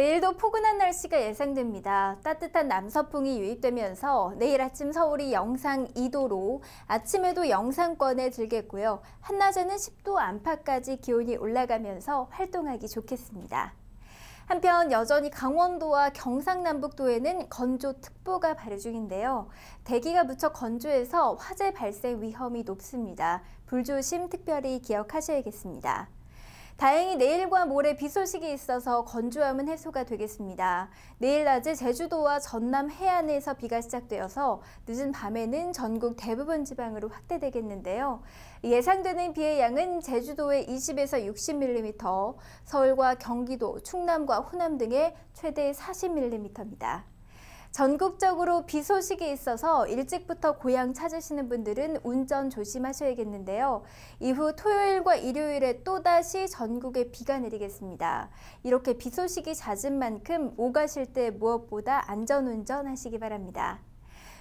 내일도 포근한 날씨가 예상됩니다. 따뜻한 남서풍이 유입되면서 내일 아침 서울이 영상 2도로 아침에도 영상권에 들겠고요. 한낮에는 10도 안팎까지 기온이 올라가면서 활동하기 좋겠습니다. 한편 여전히 강원도와 경상남북도에는 건조특보가 발효 중인데요. 대기가 무척 건조해서 화재 발생 위험이 높습니다. 불조심 특별히 기억하셔야겠습니다. 다행히 내일과 모레 비 소식이 있어서 건조함은 해소가 되겠습니다. 내일 낮에 제주도와 전남 해안에서 비가 시작되어서 늦은 밤에는 전국 대부분 지방으로 확대되겠는데요. 예상되는 비의 양은 제주도에 20에서 60mm, 서울과 경기도, 충남과 호남 등에 최대 40mm입니다. 전국적으로 비 소식이 있어서 일찍부터 고향 찾으시는 분들은 운전 조심하셔야겠는데요. 이후 토요일과 일요일에 또다시 전국에 비가 내리겠습니다. 이렇게 비 소식이 잦은 만큼 오가실 때 무엇보다 안전운전 하시기 바랍니다.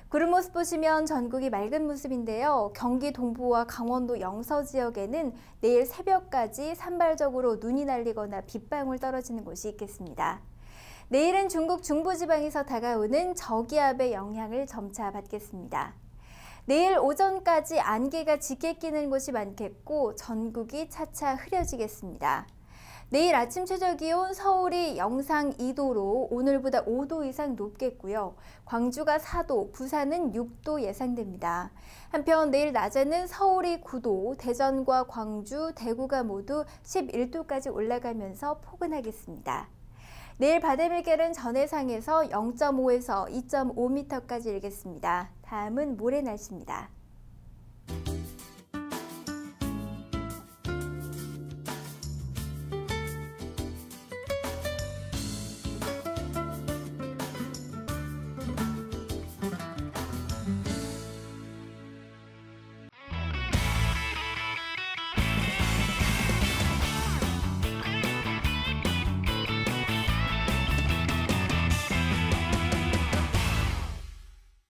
구름 모습 보시면 전국이 맑은 모습인데요. 경기 동부와 강원도 영서 지역에는 내일 새벽까지 산발적으로 눈이 날리거나 빗방울 떨어지는 곳이 있겠습니다. 내일은 중국 중부지방에서 다가오는 저기압의 영향을 점차 받겠습니다. 내일 오전까지 안개가 짙게 끼는 곳이 많겠고 전국이 차차 흐려지겠습니다. 내일 아침 최저 기온 서울이 영상 2도로 오늘보다 5도 이상 높겠고요. 광주가 4도, 부산은 6도 예상됩니다. 한편 내일 낮에는 서울이 9도, 대전과 광주, 대구가 모두 11도까지 올라가면서 포근하겠습니다. 내일 바다물결은 전해상에서 0.5에서 2.5m까지 일겠습니다. 다음은 모레 날씨입니다.